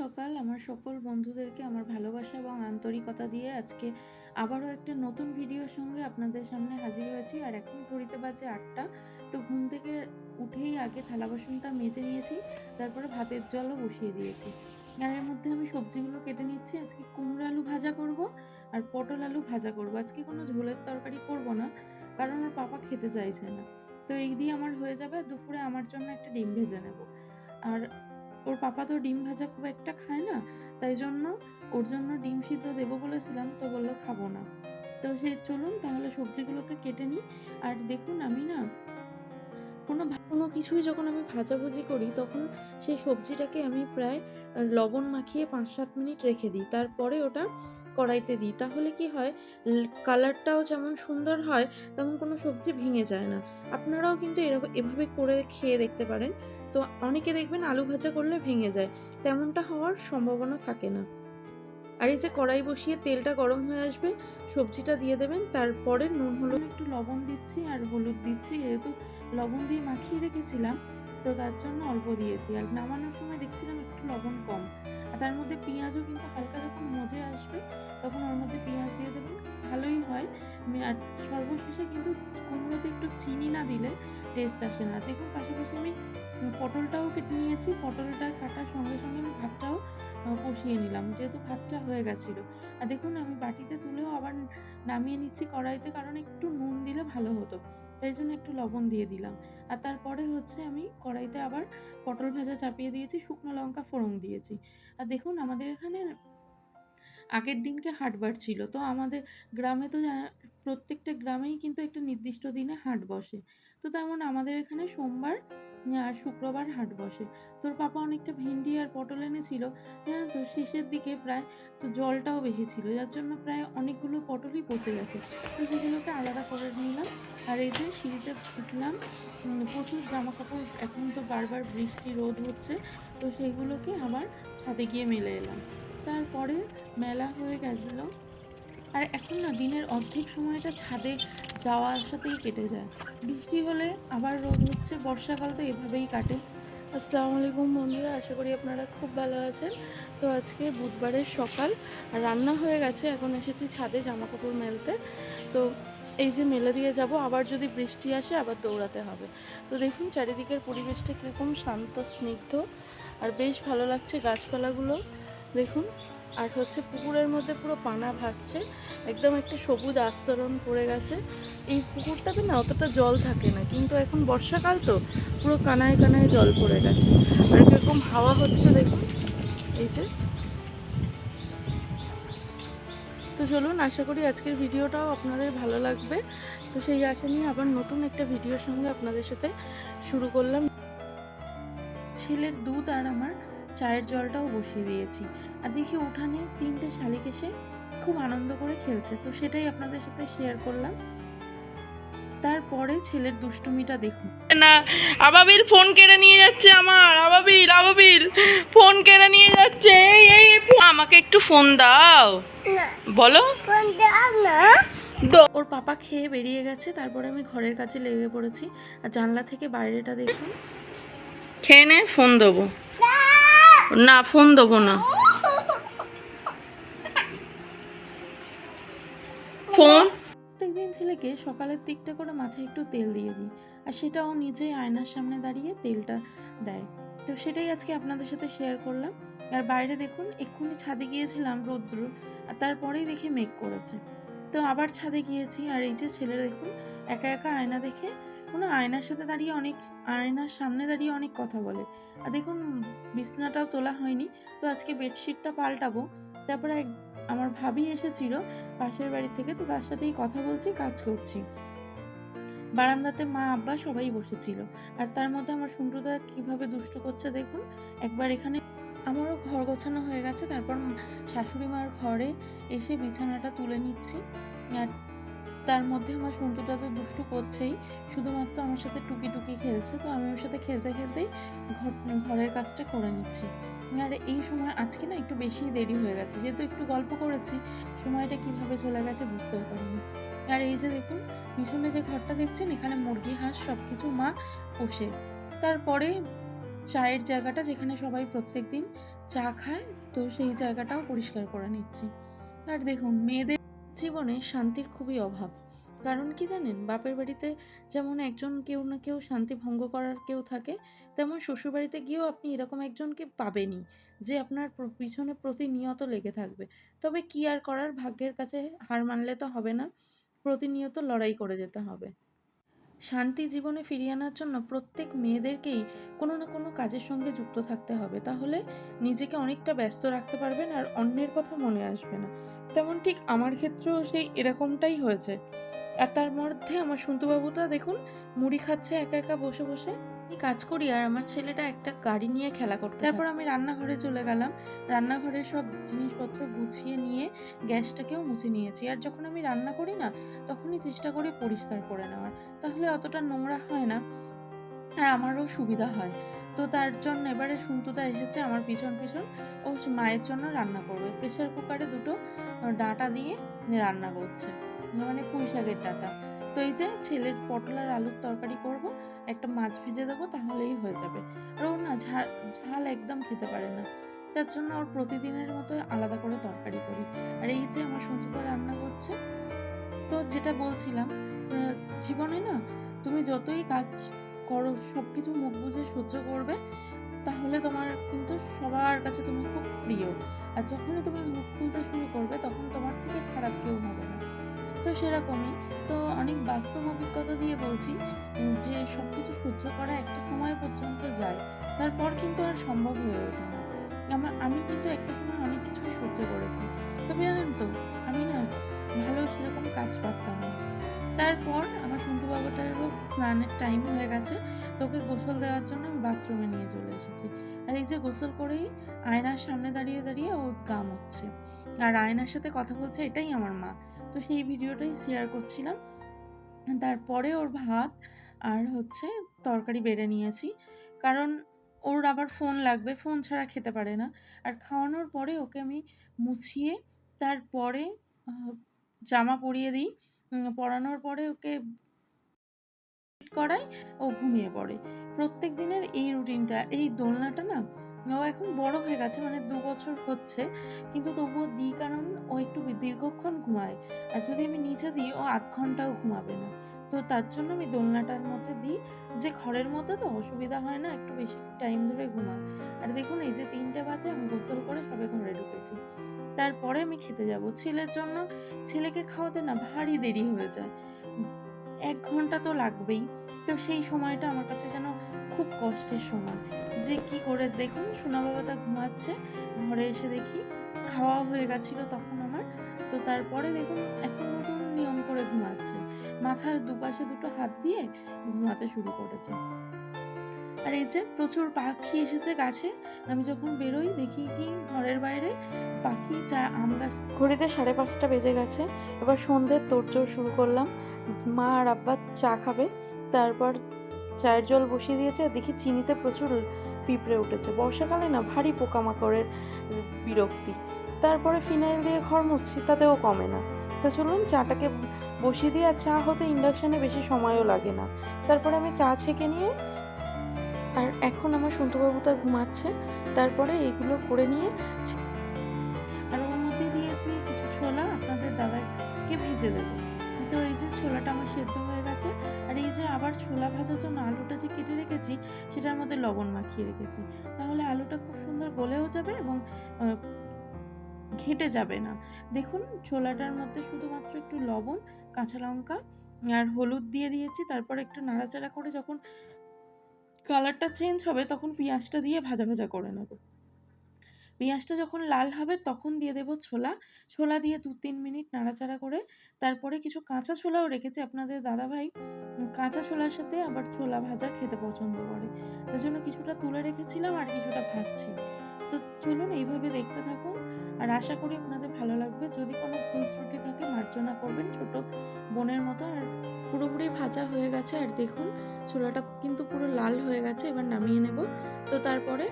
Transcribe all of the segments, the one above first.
সকাল। আমার সকল বন্ধুদেরকে আমার ভালোবাসা এবং আন্তরিকতা দিয়ে আজকে আবারও একটা নতুন ভিডিওর সঙ্গে আপনাদের সামনে হাজির হয়েছি। আর এখন ঘড়িতে বাজে আটটা। তো ঘুম থেকে উঠেই আগে থালা বাসনটা মেজে নিয়েছি, তারপরে ভাতের জলও বসিয়ে দিয়েছি। আর এর মধ্যে আমি সবজিগুলো কেটে নিচ্ছি। আজকে কুমড়ো আলু ভাজা করব আর পটল আলু ভাজা করব। আজকে কোনো ঝোলের তরকারি করব না, কারণ আমার পাপা খেতে চাইছে না। তো এই দিয়ে আমার হয়ে যাবে দুপুরে আমার জন্য একটা ডিম ভেজে নেব। আর ওর পাপা তো ডিম ভাজা খুব একটা খায় না, তাই জন্য ওর জন্য ডিম সিদ্ধ দেবো বলেছিলাম, তো বলল খাব না। তো সে চলুন তাহলে সবজিগুলোকে কেটে নিই। আর দেখুন আমি না কোনো কোনো কিছুই যখন আমি ভাজাভুজি করি, তখন সেই সবজিটাকে আমি প্রায় লবণ মাখিয়ে পাঁচ সাত মিনিট রেখে দিই। তারপরে ওটা কড়াইতে দিই, তাহলে কি হয়? কালারটাও যেমন সুন্দর হয়, তেমন কোনো সবজি ভেঙে যায় না। আপনারাও কিন্তু এরকম এভাবে করে খেয়ে দেখতে পারেন। তো অনেকে দেখবেন আলু ভাজা করলে ভেঙে যায়, তেমনটা হওয়ার সম্ভাবনা থাকে না। আর এই যে কড়াই বসিয়ে তেলটা গরম হয়ে আসবে, সবজিটা দিয়ে দেবেন, তারপরে নুন, হলুদ একটু লবণ দিচ্ছি আর হলুদ দিচ্ছি। যেহেতু লবণ দিয়ে মাখিয়ে রেখেছিলাম, তো তার জন্য অল্প দিয়েছি। আর নামানোর সময় দেখছিলাম একটু লবণ কম। তার মধ্যে পেঁয়াজও কিন্তু হালকা যখন মজে আসবে, তখন ওর মধ্যে পেঁয়াজ দিয়ে দেবেন, ভালোই হয়। আর সর্বশেষে কিন্তু কুমড়োতে একটু চিনি না দিলে টেস্ট আসে না। দেখুন, পাশাপাশি আমি পটলটাও কেটে নিয়েছি, পটলটা কাটার সঙ্গে সঙ্গে আমি ভাতটাও কষিয়ে নিলাম। যেহেতু ভাতটা হয়ে গেছিল। আর দেখুন, আমি বাটিতে তুলেও আবার নামিয়ে নিচ্ছি কড়াইতে কারণ একটু নুন দিলে ভালো হতো। তাই জন্য একটু লবণ দিয়ে দিলাম। আর তারপরে হচ্ছে আমি কড়াইতে আবার পটল ভাজা চাপিয়ে দিয়েছি, শুকনো লঙ্কা ফোড়ন দিয়েছি। আর দেখুন, আমাদের এখানে আগের দিনকে হাটবার ছিল। তো আমাদের গ্রামে তো প্রত্যেকটা গ্রামেই কিন্তু একটা নির্দিষ্ট দিনে হাট বসে। তো তেমন আমাদের এখানে সোমবার আর শুক্রবার হাট বসে। তোর পাপা অনেকটা ভেন্ডি আর পটল এনেছিল, জানো তো? শেষের দিকে প্রায় তো জলটাও বেশি ছিল, যার জন্য প্রায় অনেকগুলো পটলই পচে গেছে। তো সেগুলোকে আলাদা করে নিলাম আর এই যে সিঁড়িতে উঠলাম প্রচুর জামা কাপড় এখন তো বারবার বৃষ্টি, রোদ হচ্ছে, তো সেইগুলোকে আবার ছাদে গিয়ে মেলে এলাম। তারপরে মেলা হয়ে গেছিল আর এখন না দিনের অর্ধেক সময়টা ছাদে যাওয়া আসাতেই কেটে যায়। বৃষ্টি হলে আবার রোদ হচ্ছে, বর্ষাকাল তো এভাবেই কাটে। আসসালামু আলাইকুম বন্ধুরা, আশা করি আপনারা খুব ভালো আছেন। তো আজকে বুধবারের সকাল রান্না হয়ে গেছে, এখন এসেছি ছাদে জামা কাপড় মেলতে। তো এই যে মেলে দিয়ে যাব, আবার যদি বৃষ্টি আসে আবার দৌড়াতে হবে। তো দেখুন চারিদিকের পরিবেশটা কীরকম শান্ত, স্নিগ্ধ, আর বেশ ভালো লাগছে গাছপালাগুলো। দেখুন আর হচ্ছে পুকুরের মধ্যে পুরো পানা ভাসছে, একদম একটা সবুজ আস্তরণ পড়ে গেছে। এই পুকুরটাতে না অতটা জল থাকে না, কিন্তু এখন বর্ষাকাল তো, পুরো কানায় কানায় জল পড়ে গেছে। আর কীরকম হাওয়া হচ্ছে দেখুন, এই যে। তো চলুন, আশা করি আজকের ভিডিওটাও আপনাদের ভালো লাগবে। তো সেই আশা নিয়ে আবার নতুন একটা ভিডিওর সঙ্গে আপনাদের সাথে শুরু করলাম। ছেলের দুধ আর আমার চায়ের জলটাও বসিয়ে দিয়েছি। আর দেখি উঠানে তিনটে শালিক এসে খুব আনন্দ করে খেলছে। তো সেটাই আপনাদের সাথে শেয়ার করলাম। তারপরে ছেলের দুষ্টুমিটা দেখুন। না আবাবিল ফোন কেড়ে নিয়ে যাচ্ছে আমার। আবাবিল আবাবিল ফোন কেড়ে নিয়ে যাচ্ছে। এই এই ফোন- আমাকে একটু ফোন দাও। বলো। ওর পাপা খেয়ে বেরিয়ে গেছে। তারপরে আমি ঘরের কাছে লেগে পড়েছি। আর জানলা থেকে বাইরেটা দেখুন। খেয়ে নে ফোন দেবো। না, ফোন দেবো না। ফোন? প্রত্যেকদিন ছেলেকে সকালের দিকটা করে মাথায় একটু তেল দিয়ে দিই, আর সেটাও নিজেই আয়নার সামনে দাঁড়িয়ে তেলটা দেয়। তো সেটাই আজকে আপনাদের সাথে শেয়ার করলাম। আর বাইরে দেখুন, এক্ষুনি ছাদে গিয়েছিলাম রৌদ্র, আর তারপরেই দেখি মেঘ করেছে। তো আবার ছাদে গিয়েছি, আর এই যে ছেলে দেখুন, একা একা আয়না দেখে কোনো আয়নার সাথে দাঁড়িয়ে অনেক, আয়নার সামনে দাঁড়িয়ে অনেক কথা বলে। আর দেখুন, বিছনাটাও তোলা হয়নি। তো আজকে বেডশিটটা পাল্টাবো। তারপরে আমার ভাবি এসেছিল পাশের বাড়ি থেকে, তো তার সাথেই কথা বলছি, কাজ করছি। বারান্দাতে মা, আব্বা সবাই বসেছিল। আর তার মধ্যে আমার সুন্দরদা কীভাবে দুষ্টু করছে দেখুন, একবার এখানে আমারও ঘর গোছানো হয়ে গেছে। তারপর শাশুড়ি মার ঘরে এসে বিছানাটা তুলে নিচ্ছি। আর তার মধ্যে আমার সন্তুটা তো দুষ্টু করছেই, শুধুমাত্র আমার সাথে টুকি টুকি খেলছে, তো আমি ওর সাথে খেলতে খেলতেই ঘর, ঘরের কাজটা করে নিচ্ছি। আর এই সময় আজকে না একটু বেশি দেরি হয়ে গেছে, যেহেতু একটু গল্প করেছি, সময়টা কীভাবে চলে গেছে বুঝতেও পারিনি। আর এই যে দেখুন, পিছনে যে ঘরটা দেখছেন, এখানে মুরগি, হাঁস সব কিছু মা পোষে। তারপরে চায়ের জায়গাটা যেখানে সবাই প্রত্যেক দিন চা খায়, তো সেই জায়গাটাও পরিষ্কার করে নিচ্ছি। আর দেখুন, মেয়েদের জীবনে শান্তির খুবই অভাব। কারণ কি জানেন, বাপের বাড়িতে যেমন একজন কেউ না কেউ শান্তি ভঙ্গ করার কেউ থাকে, তেমন শ্বশুরবাড়িতে গিয়েও আপনি এরকম একজনকে পাবেনই, যে আপনার পিছনে প্রতিনিয়ত লেগে থাকবে। তবে কি আর করার, ভাগ্যের কাছে হার মানলে তো হবে না, প্রতিনিয়ত লড়াই করে যেতে হবে। শান্তি জীবনে ফিরিয়ে আনার জন্য প্রত্যেক মেয়েদেরকেই কোনো না কোনো কাজের সঙ্গে যুক্ত থাকতে হবে। তাহলে নিজেকে অনেকটা ব্যস্ত রাখতে পারবেন আর অন্যের কথা মনে আসবে না। তেমন ঠিক আমার ক্ষেত্রেও সেই এরকমটাই হয়েছে। আর তার মধ্যে আমার সন্তুবাবুটা দেখুন, মুড়ি খাচ্ছে একা একা বসে বসে। আমি কাজ করি আর আমার ছেলেটা একটা গাড়ি নিয়ে খেলা করতে তারপর আমি রান্নাঘরে চলে গেলাম। রান্নাঘরে সব জিনিসপত্র গুছিয়ে নিয়ে গ্যাসটাকেও মুছে নিয়েছি। আর যখন আমি রান্না করি না, তখনই চেষ্টা করি পরিষ্কার করে নেওয়ার। তাহলে অতটা নোংরা হয় না। আর আমারও সুবিধা হয়। তো তার জন্য এবারে সুন্তুটা এসেছে আমার পিছন পিছন। ও মায়ের জন্য রান্না করবে। প্রেশার কুকারে দুটো ডাটা দিয়ে রান্না করছে। মানে পুঁই শাকের ডাটা। তো এই যে ছেলের পটল আর আলুর তরকারি করব, একটা মাছ ভেজে দেবো তাহলেই হয়ে যাবে। আর ও না ঝাল ঝাল একদম খেতে পারে না। তার জন্য ওর প্রতিদিনের মতো আলাদা করে তরকারি করি। আর এই যে আমার সন্তুদা রান্না করছে, তো যেটা বলছিলাম জীবনে না তুমি যতই কাজ করো সব কিছু মুখ বুঝে সহ্য করবে, তাহলে তোমার কিন্তু সবার কাছে তুমি খুব প্রিয়। আর যখনই তুমি মুখ খুলতে শুরু করবে, তখন তোমার থেকে খারাপ কেউ হবে না। তো সেরকমই। তো অনেক বাস্তব অভিজ্ঞতা দিয়ে বলছি যে সব কিছু সহ্য করা একটা সময় পর্যন্ত যায়, তারপর কিন্তু আর সম্ভব হয়ে ওঠে না। আমার, আমি কিন্তু একটা সময় অনেক কিছুই সহ্য করেছি। তবে জানেন তো, আমি না ভালো সেরকম কাজ পারতাম না। তারপর আমার সন্তু বাবাটারও স্নানের টাইম হয়ে গেছে তোকে গোসল দেওয়ার জন্য আমি বাথরুমে নিয়ে চলে এসেছি। আর এই যে গোসল করেই আয়নার সামনে দাঁড়িয়ে দাঁড়িয়ে ও গাম হচ্ছে আর আয়নার সাথে কথা বলছে এটাই আমার মা। তো সেই ভিডিওটাই শেয়ার করছিলাম। তারপরে ওর ভাত আর হচ্ছে তরকারি বেড়ে নিয়েছি। কারণ ওর আবার ফোন লাগবে ফোন ছাড়া খেতে পারে না। আর খাওয়ানোর পরে ওকে আমি মুছিয়ে তারপরে জামা পরিয়ে দিই। উম, পরানোর পরে ওকে করাই ও ঘুমিয়ে পড়ে। প্রত্যেক দিনের এই রুটিনটা এই দোলনাটা না ও এখন বড় হয়ে গেছে মানে দু বছর হচ্ছে কিন্তু তবুও দিই কারণ ও একটু দীর্ঘক্ষণ ঘুমায়। আর যদি আমি নিচে দিই ও আধ ঘন্টাও ঘুমাবে না। তো তার জন্য আমি দোলনাটার মধ্যে দিই। যে ঘরের মধ্যে তো অসুবিধা হয় না, একটু বেশি টাইম ধরে ঘুমা আর দেখুন, এই যে তিনটে বাজে, আমি গোসল করে সবে ঘরে ঢুকেছি। তারপরে আমি খেতে যাব। ছেলের জন্য, ছেলেকে খাওয়াতে না ভারী দেরি হয়ে যায়। এক ঘণ্টা তো লাগবেই। তো সেই সময়টা আমার কাছে যেন খুব কষ্টের সময়। যে কি করে, দেখুন, সোনা বাবাটা ঘুমাচ্ছে। ঘরে এসে দেখি খাওয়া হয়ে গেছিল তখন আমার। তো তারপরে দেখুন, এখন নতুন নিয়ম করে ঘুমাচ্ছে। মাথায় দুপাশে দুটো হাত দিয়ে ঘুমাতে শুরু করেছে। আর এই যে প্রচুর পাখি এসেছে গাছে, আমি যখন বেরোই দেখি কি ঘরের বাইরে পাখি চা আম গাছ। ঘড়িতে সাড়ে পাঁচটা বেজে গেছে, এবার সন্ধ্যের তোড়জোড় শুরু করলাম। মা আর আব্বা চা খাবে, তারপর চায়ের জল বসিয়ে দিয়েছে, দেখি চিনিতে প্রচুর পিঁপড়ে উঠেছে। বর্ষাকালে না ভারী পোকামাকড়ের বিরক্তি। তারপরে ফিনাইল দিয়ে ঘর মুছছি, তাতেও কমে না। তো চলুন চাটাকে বসিয়ে দিয়ে আর চা হতে ইন্ডাকশানে বেশি সময়ও লাগে না। তারপরে আমি চা ছেঁকে নিয়ে আর এখন আমার সন্তুবাবুটা ঘুমাচ্ছে, তারপরে এগুলো করে নিয়ে আর ওর মধ্যে দিয়েছি কিছু ছোলা, আপনাদের দাদাকে ভেজে দেবো। তো এই যে ছোলাটা আমার সেদ্ধ হয়ে গেছে, আর এই যে আবার ছোলা ভাজার জন্য আলুটা যে কেটে রেখেছি, সেটার মধ্যে লবণ মাখিয়ে রেখেছি। তাহলে আলুটা খুব সুন্দর গলেও যাবে এবং ঘেটে যাবে না। দেখুন, ছোলাটার মধ্যে শুধুমাত্র একটু লবণ, কাঁচা লঙ্কা আর হলুদ দিয়ে দিয়েছি। তারপর একটু নাড়াচাড়া করে যখন কালারটা চেঞ্জ হবে, তখন পেঁয়াজটা দিয়ে ভাজা ভাজা করে নেব। পেঁয়াজটা যখন লাল হবে, তখন দিয়ে দেবো ছোলা। ছোলা দিয়ে দু তিন মিনিট নাড়াচাড়া করে, তারপরে কিছু কাঁচা ছোলাও রেখেছি। আপনাদের দাদাভাই কাঁচা ছোলার সাথে আবার ছোলা ভাজা খেতে পছন্দ করে। তার জন্য কিছুটা তুলে রেখেছিলাম আর কিছুটা ভাজছি। তো চলুন, এইভাবে দেখতে থাকুন। আর আশা করি আপনাদের ভালো লাগবে। যদি কোনো ভুল ত্রুটি থাকে মার্জনা করবেন ছোট বোনের মতো। আর পুরোপুরি ভাজা হয়ে গেছে। আর দেখুন ছোলাটা কিন্তু পুরো লাল হয়ে গেছে। এবার নামিয়ে নেব। তো তারপরে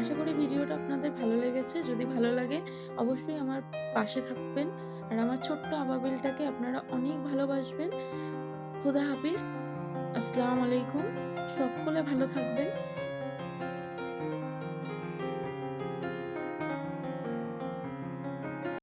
আশা করি ভিডিওটা আপনাদের ভালো লেগেছে। যদি ভালো লাগে, অবশ্যই আমার পাশে থাকবেন। আর আমার ছোট্ট আবাবিলটাকে আপনারা অনেক ভালোবাসবেন। খুদা হাফিজ। আসসালামু আলাইকুম। সকলে ভালো থাকবেন।